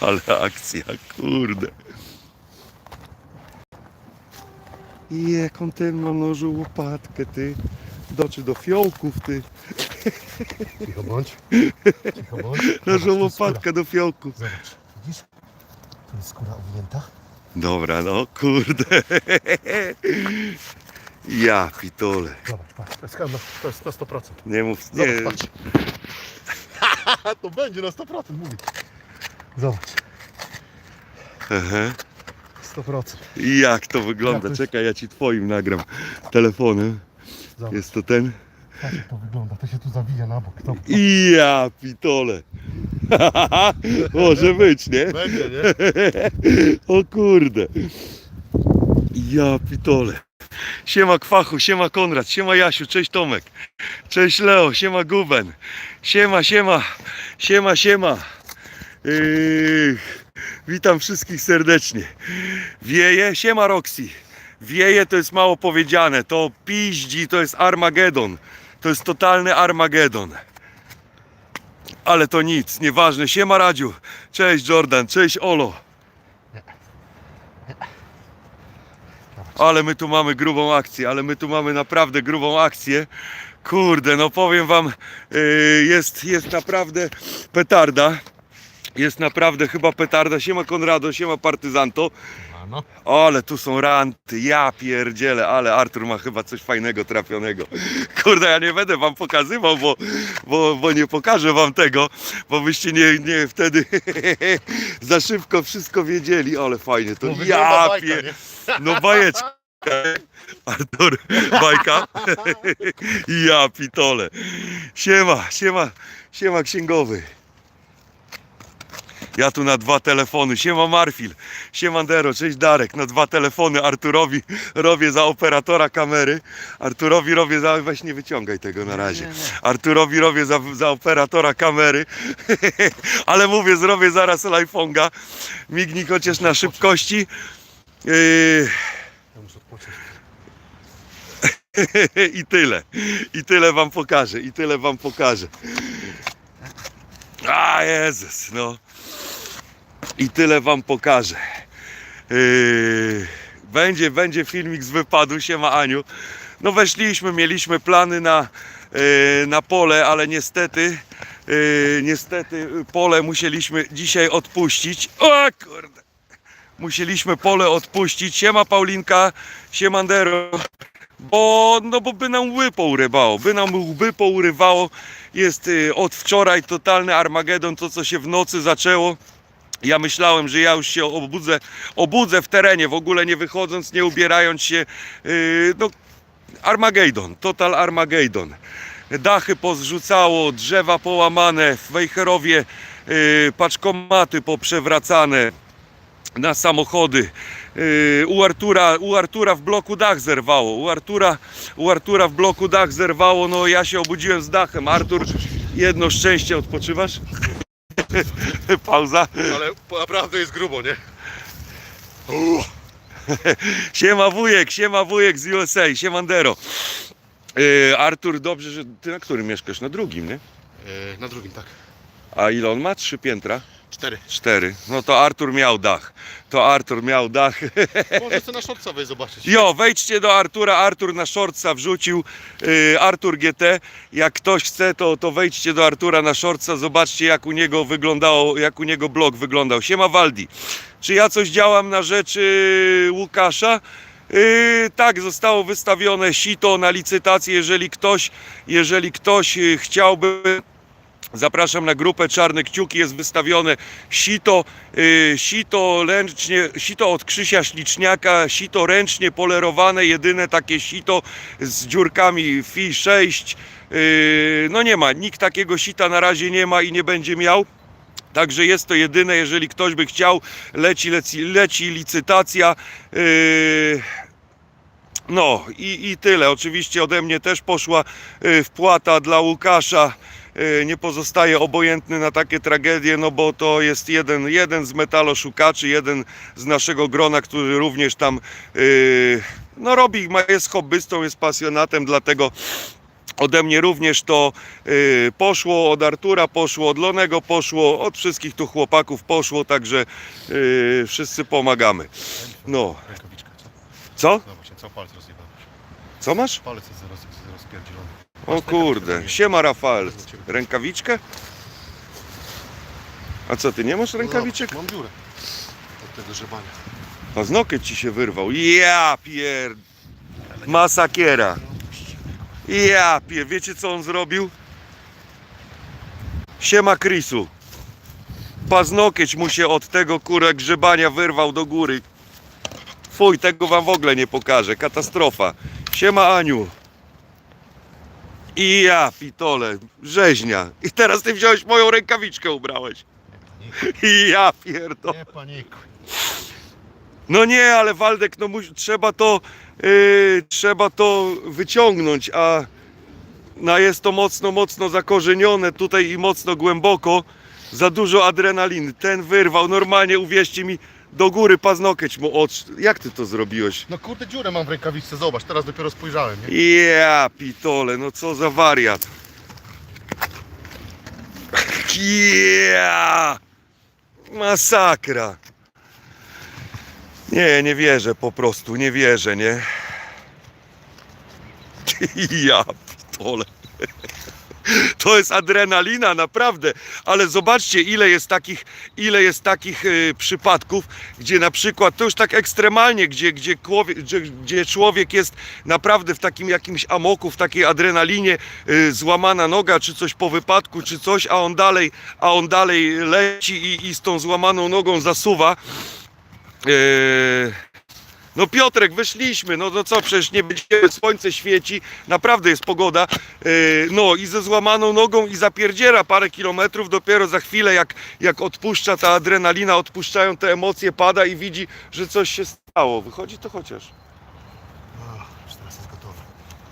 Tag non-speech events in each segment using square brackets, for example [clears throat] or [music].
Ale akcja, kurde. I jaką ten ma nożu łopatkę, ty. Doczy do fiołków, ty. Cicho bądź. Cicho bądź. Nożu łopatkę do fiołków. Zobacz, widzisz? Tu jest skóra owinięta. Dobra, no kurde. Ja pitole. Zobacz, patrz. To jest, na- to jest na 100%. Nie mów, nie. Zobacz, patrz. [laughs] to będzie na 100%, mówię. Zobacz, Aha. 100%. I Jak to wygląda? Jak to jest? Czekaj, ja ci twoim nagram telefonem. Zobacz, Jest to ten? jak to wygląda. To się tu zawija na bok. To, I Ja pitole. [laughs] Może być, nie? Będzie, nie? [laughs] O kurde. Ja pitole. Siema Kwachu, siema Konrad, siema Jasiu, cześć Tomek. Cześć Leo, siema Guben. Siema, siema, siema, siema. Witam wszystkich serdecznie. Wieje, siema Roxy. Wieje to jest mało powiedziane, to piździ, to jest Armagedon. To jest totalny Armagedon. Ale to nic, nieważne. Siema Radziu. Cześć Jordan, cześć Olo. Ale my tu mamy grubą akcję, ale my tu mamy naprawdę grubą akcję. Kurde, no powiem wam, yy, jest, jest naprawdę petarda. Jest naprawdę chyba petarda. Siema Konrado, siema Partyzanto. No. Ale tu są ranty, ja pierdzielę, ale Artur ma chyba coś fajnego trafionego. [laughs] Kurde, ja nie będę wam pokazywał, bo, bo, bo nie pokażę wam tego, bo byście nie, nie wtedy [laughs] za szybko wszystko wiedzieli, ale fajnie to. No, wygląda ja pier... [laughs] No bajeczka. Artur, bajka. ja pitole. Siema, siema, siema księgowy. Ja tu na dwa telefony. Siema Marfil, siemandero, cześć Darek. Na dwa telefony Arturowi robię za operatora kamery. Arturowi robię za... Weź nie wyciągaj tego na razie. Arturowi robię za, za operatora kamery. [laughs] Ale mówię, zrobię zaraz lifeonga. Mignij chociaż na szybkości. Yy. [laughs] I tyle. I tyle wam pokażę. I tyle wam pokażę. A Jezus, no. I tyle wam pokażę. Yy, będzie, będzie filmik z wypadu, siema Aniu. No weszliśmy, mieliśmy plany na, yy, na pole, ale niestety, yy, niestety pole musieliśmy dzisiaj odpuścić. O kurde. Musieliśmy pole odpuścić. Siema Paulinka, siemandero. Bo, no bo by nam łby pourywało, by nam łby pourywało. Jest y, od wczoraj totalny Armagedon, to co się w nocy zaczęło. Ja myślałem, że ja już się obudzę, obudzę w terenie, w ogóle nie wychodząc, nie ubierając się. Yy, no, Armagedon, total Armagedon. Dachy pozrzucało, drzewa połamane, w Wejherowie yy, paczkomaty poprzewracane na samochody. Yy, u, Artura, u Artura w bloku dach zerwało. U Artura, u Artura w bloku dach zerwało. No ja się obudziłem z dachem. Artur, jedno szczęście, odpoczywasz? [laughs] Pauza. Ale naprawdę jest grubo, nie? Siema wujek, siema wujek z USA, siemandero. Yy, Artur, dobrze, że ty na którym mieszkasz? Na drugim, nie? Yy, na drugim, tak. A ile on ma? Trzy piętra? Cztery. Cztery. No to Artur miał dach. To Artur miał dach. [laughs] Może sobie na szorca wejść zobaczyć. Jo, wejdźcie do Artura. Artur na shortsa wrzucił. Yy, Artur GT. Jak ktoś chce, to, to wejdźcie do Artura na shortsa. Zobaczcie, jak u niego wyglądało, jak u niego blog wyglądał. Siema Waldi. Czy ja coś działam na rzeczy Łukasza? Yy, tak, zostało wystawione sito na licytację. Jeżeli ktoś, jeżeli ktoś yy, chciałby Zapraszam na grupę Czarne Kciuki, jest wystawione sito, y, sito ręcznie, sito od Krzysia Śliczniaka, sito ręcznie polerowane, jedyne takie sito z dziurkami FI 6. Y, no nie ma, nikt takiego sita na razie nie ma i nie będzie miał. Także jest to jedyne, jeżeli ktoś by chciał, leci, leci, leci licytacja. Yy, no i, i tyle. Oczywiście ode mnie też poszła y, wpłata dla Łukasza. Y, Nie pozostaje obojętny na takie tragedie, no bo to jest jeden, jeden z metaloszukaczy, jeden z naszego grona, który również tam y, no robi, jest hobbystą, jest pasjonatem, dlatego Ode mnie również to y, poszło, od Artura poszło, od Lonego poszło, od wszystkich tu chłopaków poszło, także y, wszyscy pomagamy. No, co? co? No co masz? Palec jest roz, rozpierdzielony. O kurde, siema Rafael. Rękawiczkę? A co, ty nie masz rękawiczek? No, mam biurę. Od tego żebania. Paznokieć ci się wyrwał. Ja pier... Masakiera. Ja pier... Wiecie co on zrobił? Siema Krisu. Paznokieć mu się od tego kurę grzebania wyrwał do góry. Fuj, tego wam w ogóle nie pokażę. Katastrofa. Siema Aniu. I ja, pitole, rzeźnia. I teraz ty wziąłeś moją rękawiczkę, ubrałeś. I ja pierdolę. Nie panikuj. No nie, ale Waldek, no trzeba to, yy, trzeba to wyciągnąć, a no jest to mocno, mocno zakorzenione tutaj i mocno głęboko. Za dużo adrenaliny. Ten wyrwał, normalnie uwierzcie mi, do góry paznokieć mu od... Jak ty to zrobiłeś? No kurde dziurę mam w rękawiczce, zobacz, teraz dopiero spojrzałem, nie? Ja pitole, no co za wariat. Ja! Masakra. Nie, nie wierzę po prostu, nie wierzę, nie? [laughs] Ja pitole. To jest adrenalina, naprawdę. Ale zobaczcie, ile jest takich, ile jest takich y, przypadków, gdzie na przykład, to już tak ekstremalnie, gdzie, gdzie, kłowie, gdzie, gdzie człowiek jest naprawdę w takim jakimś amoku, w takiej adrenalinie, y, złamana noga, czy coś po wypadku, czy coś, a on dalej, a on dalej leci i, i z tą złamaną nogą zasuwa. Yy, no Piotrek, wyszliśmy, no, no co, przecież nie będziemy, słońce świeci, naprawdę jest pogoda, yy, no i ze złamaną nogą i zapierdziera parę kilometrów, dopiero za chwilę jak, jak odpuszcza ta adrenalina, odpuszczają te emocje, pada i widzi, że coś się stało. Wychodzi to chociaż. Już teraz jest gotowe.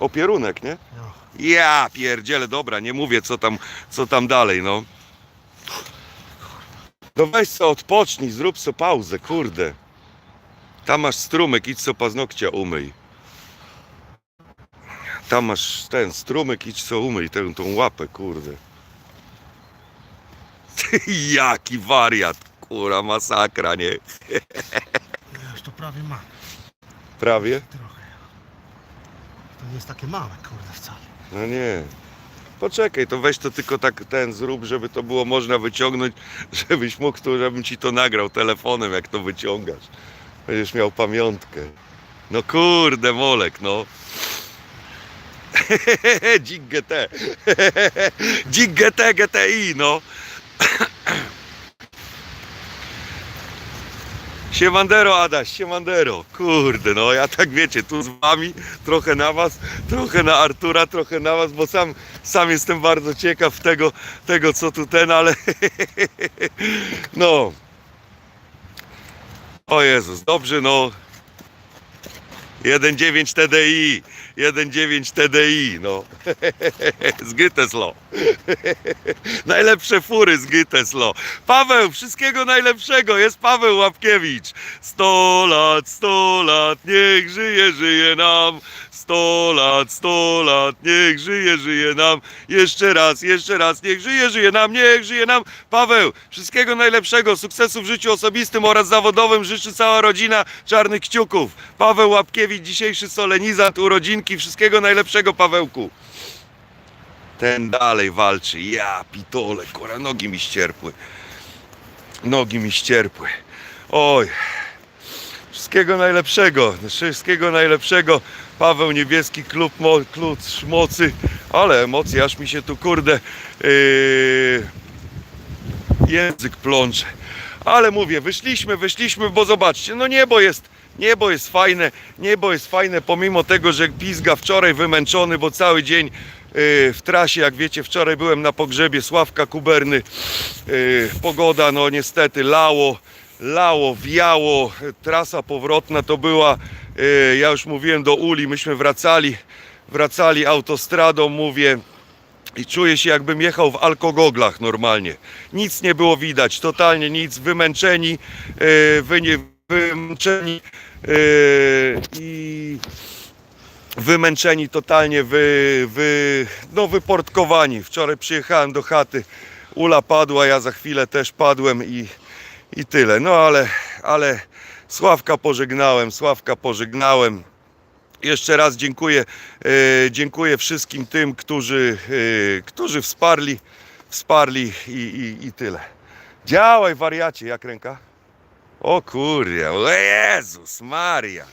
Opierunek, nie? No. Ja pierdzielę, dobra, nie mówię co tam, co tam dalej, no. No weź co, odpocznij, zrób sobie pauzę, kurde. Tam masz strumyk, idź sobie paznokcia umyj. Tam masz ten strumyk, idź sobie umyj tę tą łapę, kurde. [laughs] Jaki wariat, kura, masakra, nie? Ja już to prawie mam, Prawie? trochę. To nie jest takie małe, kurde, wcale. No nie. Poczekaj, to weź to tylko tak ten zrób, żeby to było można wyciągnąć, [laughs] żebyś mógł tu, żebym ci to nagrał telefonem, jak to wyciągasz. Będziesz miał pamiątkę. No kurde, Molek, no. [laughs] Dzik GT. [laughs] Dzik GT, GTI, no. [clears throat] Siemandero Adaś, siemandero. Kurde, no ja tak wiecie, tu z wami, trochę na was, trochę na Artura, trochę na was, bo sam, sam jestem bardzo ciekaw tego, tego co tu ten, ale [laughs] no. O Jezus, dobrze, no. 1.9 TDI, 1.9 TDI, no. [laughs] Z Gyteslo. [laughs] Najlepsze fury z Gyteslo. Paweł, wszystkiego najlepszego. Jest Paweł Łapkiewicz. 100 lat, 100 lat, niech żyje, żyje nam. 100 lat, 100 lat, niech żyje, żyje nam. Jeszcze raz, jeszcze raz, niech żyje, żyje nam, niech żyje nam. Paweł, wszystkiego najlepszego, sukcesu w życiu osobistym oraz zawodowym życzy cała rodzina Czarnych Kciuków. Paweł Łapkiewicz, dzisiejszy solenizant, urodzinki. Wszystkiego najlepszego, Pawełku. Ten dalej walczy. Ja pitole, kora, nogi mi ścierpły. Nogi mi ścierpły. Oj. Wszystkiego najlepszego. Wszystkiego najlepszego. Paweł Niebieski, klub Mo, Klucz Mocy. Ale emocje, aż mi się tu kurde yy, język plącze. Ale mówię, wyszliśmy, wyszliśmy, bo zobaczcie, no niebo jest, niebo jest fajne, niebo jest fajne, pomimo tego, że pizga wczoraj wymęczony, bo cały dzień yy, w trasie, jak wiecie, wczoraj byłem na pogrzebie Sławka Kuberny. Yy, pogoda, no niestety, lało, lało, wiało, trasa powrotna to była, ja już mówiłem do Uli, myśmy wracali, wracali autostradą, mówię, i czuję się jakbym jechał w alkogoglach normalnie. Nic nie było widać, totalnie nic, wymęczeni, yy, wymęczeni yy, i wymęczeni totalnie, wy, wy, no wyportkowani. Wczoraj przyjechałem do chaty, Ula padła, ja za chwilę też padłem i, i tyle. No ale, ale Sławka pożegnałem, Sławka pożegnałem. Jeszcze raz dziękuję, e, dziękuję wszystkim tym, którzy, e, którzy wsparli, wsparli i, i, i tyle. Działaj wariacie, jak ręka? O kurde, o Jezus Maria.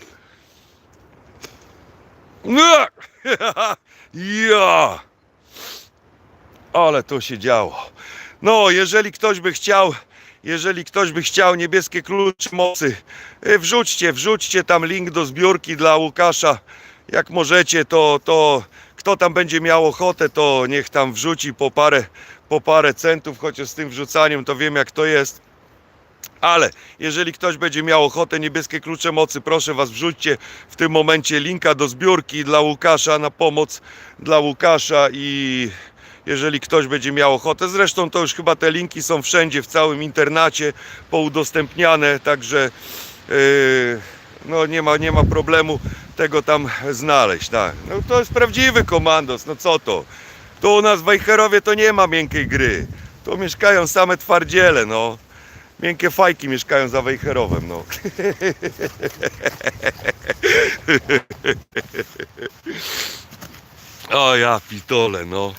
No! [laughs] Ja! Ale to się działo. No, jeżeli ktoś by chciał, jeżeli ktoś by chciał niebieskie klucze mocy, y, wrzućcie, wrzućcie tam link do zbiórki dla Łukasza. Jak możecie, to, to kto tam będzie miał ochotę, to niech tam wrzuci po parę, po parę centów, chociaż z tym wrzucaniem to wiem jak to jest. Ale jeżeli ktoś będzie miał ochotę niebieskie klucze mocy, proszę was wrzućcie w tym momencie linka do zbiórki dla Łukasza na pomoc dla Łukasza i jeżeli ktoś będzie miał ochotę, zresztą to już chyba te linki są wszędzie w całym internacie poudostępniane, także yy, no nie ma, nie ma problemu tego tam znaleźć. Tak. No to jest prawdziwy komandos, no co to? Tu u nas w Wejherowie to nie ma miękkiej gry. Tu mieszkają same twardziele, no. Miękkie fajki mieszkają za Wejherowem, no. [laughs] O ja pitole, no.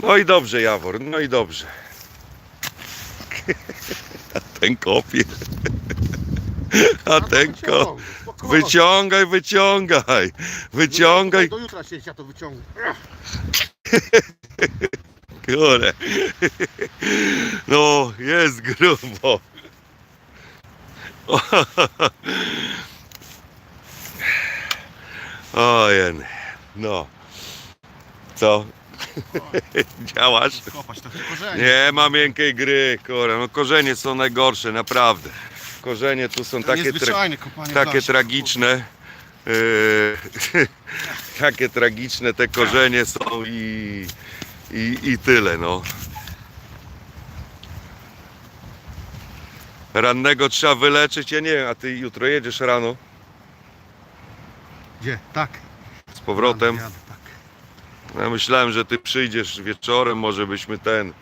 No i dobrze, Jawor, no i dobrze. A ten kopie. A ten ko... Wyciągaj, wyciągaj. Wyciągaj, Do jutra się ja to wyciągnę. kurde. No, jest grubo. Ojen, no. Co? [laughs] Działasz? Kopać to korzenie. Nie ma miękkiej gry, kurde. No korzenie są najgorsze, naprawdę. Korzenie tu są takie, tra- takie tragiczne. Yy, [laughs] takie tragiczne te korzenie są i, i, i tyle, no. Rannego trzeba wyleczyć, ja nie wiem, a ty jutro jedziesz rano Gdzie? Tak. z powrotem. Ja myślałem, że ty przyjdziesz wieczorem, może byśmy ten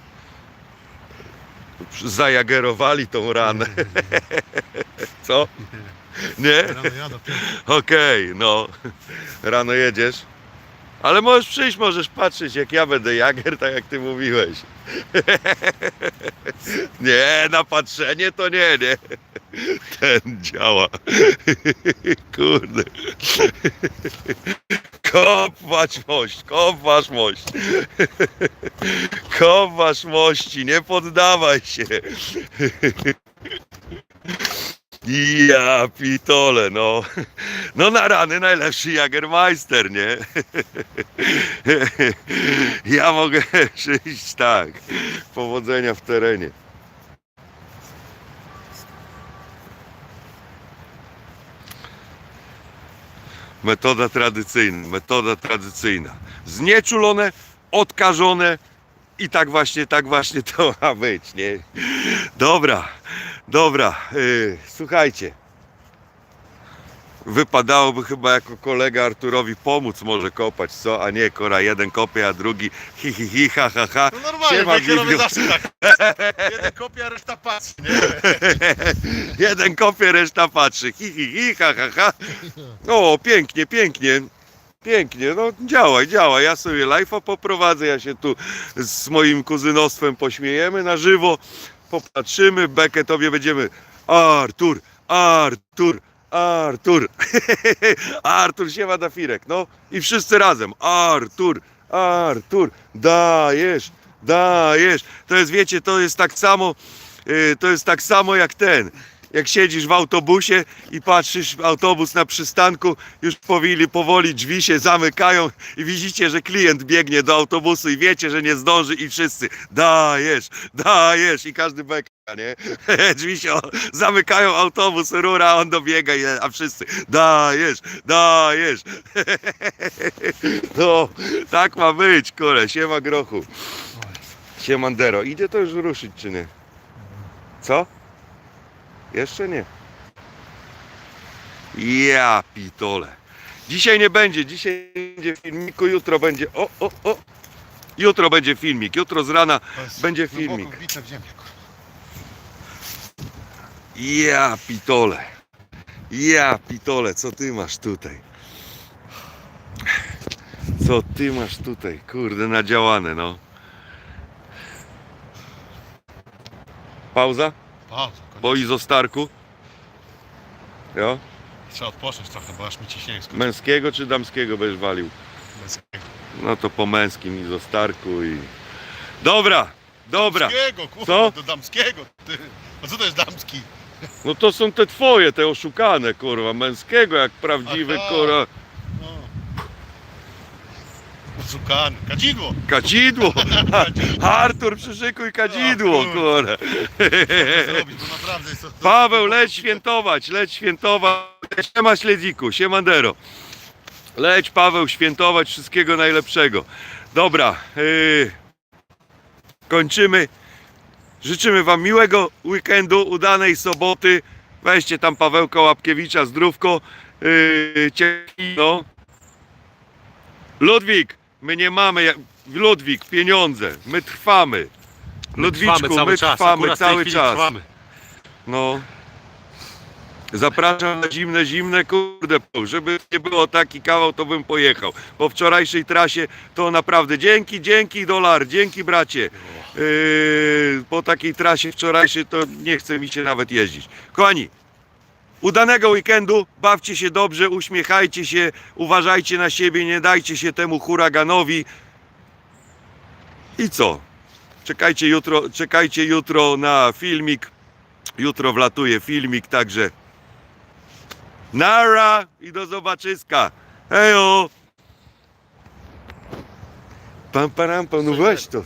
zajagerowali tą ranę. [laughs] Co? Nie? Okej, no. Rano jedziesz. Ale możesz przyjść, możesz patrzeć, jak ja będę jager, tak jak ty mówiłeś. [laughs] Nie, na patrzenie to nie, nie. Ten [laughs] działa. [laughs] Kurde. Kopać mość, kopać mość. [laughs] Kopać mości, nie poddawaj się. Ja pitole, no. No na rany najlepszy Jagermeister, nie? Ja mogę przyjść tak. Powodzenia w terenie. Metoda tradycyjna, metoda tradycyjna. Znieczulone, odkażone i tak właśnie, tak właśnie to ma być, nie? Dobra, dobra, yy, słuchajcie. Wypadałoby chyba jako kolega Arturowi pomóc może kopać, co? A nie, kora, jeden kopie, a drugi hi hi hi, ha ha ha. No normalnie, Gibiu. zawsze tak. [laughs] Jeden kopia, reszta patrzy, nie? [laughs] jeden kopie, reszta patrzy, hi hi hi, ha ha ha. O, pięknie, pięknie. Pięknie, no działaj, działaj. Ja sobie live'a poprowadzę, ja się tu z moim kuzynostwem pośmiejemy na żywo, popatrzymy, bekę tobie będziemy Artur, Artur, Artur, [laughs] Artur, siema Dafirek, no. I wszyscy razem, Artur, Artur, dajesz, dajesz. To jest, wiecie, to jest tak samo, y, to jest tak samo jak ten, jak siedzisz w autobusie i patrzysz autobus na przystanku, już powoli, powoli drzwi się zamykają i widzicie, że klient biegnie do autobusu i wiecie, że nie zdąży i wszyscy dajesz, dajesz i każdy beka, nie? [laughs] Drzwi się zamykają, autobus, rura, on dobiega, a wszyscy dajesz, dajesz. [laughs] No, tak ma być, kole, siema grochu. Siemandero, idzie to już ruszyć czy nie? Co? Jeszcze nie. Ja pitole. Dzisiaj nie będzie, dzisiaj będzie filmiku, jutro będzie. O, o, o. Jutro będzie filmik, jutro z rana będzie filmik. wbite w ziemię. Ja pitole. Ja pitole, co ty masz tutaj? Co ty masz tutaj? Kurde, nadziałane, no. Pauza? Pauza, koniec. Po izostarku? Jo? Trzeba odpocząć trochę, bo aż mi ciśnienie skończy. Męskiego czy damskiego będziesz walił? No to po męskim izostarku i... Dobra, dobra. Damskiego, kurwa, Co? do damskiego, ty. A co to jest damski? No to są te twoje, te oszukane, kurwa. Męskiego jak prawdziwy, Aha. kurwa. No. Zukany, kadzidło. [laughs] Kadzidło! Artur, przyszykuj kadzidło, O, kurwa. Zrobić, bo naprawdę jest to... Paweł, leć świętować, leć świętować. Siema śledziku, siemandero. Leć Paweł świętować wszystkiego najlepszego. Dobra, yy, kończymy. Życzymy Wam miłego weekendu, udanej soboty. Weźcie tam Pawełka Łapkiewicza, zdrówko. Yy. Ludwik, my nie mamy, jak- Ludwik, pieniądze, my trwamy. Ludwiczku, my trwamy Akurat w tej cały chwili czas. Trwamy. No. Zapraszam na zimne, zimne, kurde, żeby nie było taki kawał, to bym pojechał. Po wczorajszej trasie to naprawdę dzięki, dzięki dolar, dzięki bracie. Yy, po takiej trasie wczorajszej to nie chce mi się nawet jeździć. Kochani, udanego weekendu, bawcie się dobrze, uśmiechajcie się, uważajcie na siebie, nie dajcie się temu huraganowi. I co? Czekajcie jutro, czekajcie jutro na filmik. Jutro wlatuje filmik, także nara i do zobaczyska. Hejo! Pam, param, pam, no weź to.